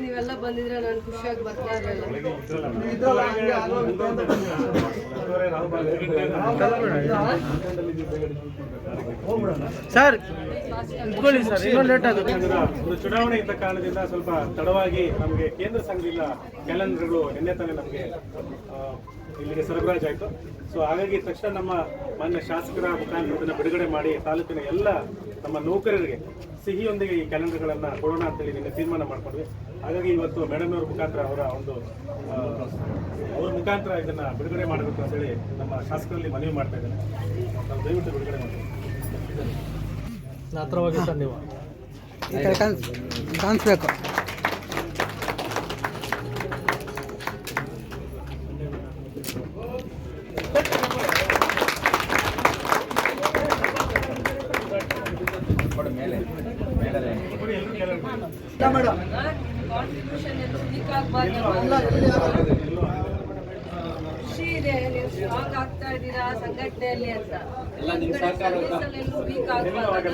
ನೀವೆಲ್ಲ ಬಂದಿದ್ರೆ ನಾನು ಖುಷಿಯಾಗಿ ಬರ್ತಾ ಇರಲಿಲ್ಲ ಸರ್ ಇಟ್ಕೊಳ್ಳಿ ಸರ್ ಇನ್ನೊಂದು ಲೇಟ್ ಆಗುತ್ತೆ. ಒಂದು ಚುನಾವಣೆ ಇದ್ದ ಕಾರಣದಿಂದ ಸ್ವಲ್ಪ ತಡವಾಗಿ ನಮಗೆ ಕೇಂದ್ರ ಸಂಘದಿಂದ ಕ್ಯಾಲೆಂಡರ್ಗಳು ನಿನ್ನೆ ತಾನೇ ನಮಗೆ ಇಲ್ಲಿಗೆ ಸರಬರಾಜು ಆಯಿತು. ಸೊ ಹಾಗಾಗಿ ತಕ್ಷಣ ನಮ್ಮ ಮಾನ್ಯ ಶಾಸಕರ ಮುಖಾಂತರ ಇದನ್ನು ಬಿಡುಗಡೆ ಮಾಡಿ ತಾಲೂಕಿನ ಎಲ್ಲ ನಮ್ಮ ನೌಕರರಿಗೆ ಸಿಹಿಯೊಂದಿಗೆ ಈ ಕ್ಯಾಲೆಂಡರ್ಗಳನ್ನು ಕೊಡೋಣ ಅಂತೇಳಿ ನಿನ್ನೆ ತೀರ್ಮಾನ ಮಾಡ್ಕೊಂಡ್ವಿ. ಹಾಗಾಗಿ ಇವತ್ತು ಮೇಡಮ್ ಅವ್ರ ಮುಖಾಂತರ ಅವರ ಒಂದು ಅವ್ರ ಮುಖಾಂತರ ಇದನ್ನು ಬಿಡುಗಡೆ ಮಾಡಬೇಕು ಅಂತೇಳಿ ನಮ್ಮ ಶಾಸಕರಲ್ಲಿ ಮನವಿ ಮಾಡ್ತಾ ಇದ್ದೇನೆ. ನಾವು ದಯವಿಟ್ಟು ಬಿಡುಗಡೆ ಮಾಡಿ ಹತ್ರವಾಗಿ ಸರ್ ನೀವು ಈ ಕಡೆ ಕಾಣಿಸ್ ಕಾಣಿಸ್ಬೇಕು. ಕಾಂಟ್ರಿಬ್ಯೂಷನ್ ಎಲ್ಲ ಆಗಬಾರ್ದು ಖುಷಿ ಇದೆ ನೀವು ಸ್ಟ್ರಾಂಗ್ ಆಗ್ತಾ ಇದ್ದೀರಾ ಸಂಘಟನೆಯಲ್ಲಿ ಅಂತ? ವೀಕ್ ಆಗಬಾರ್ದು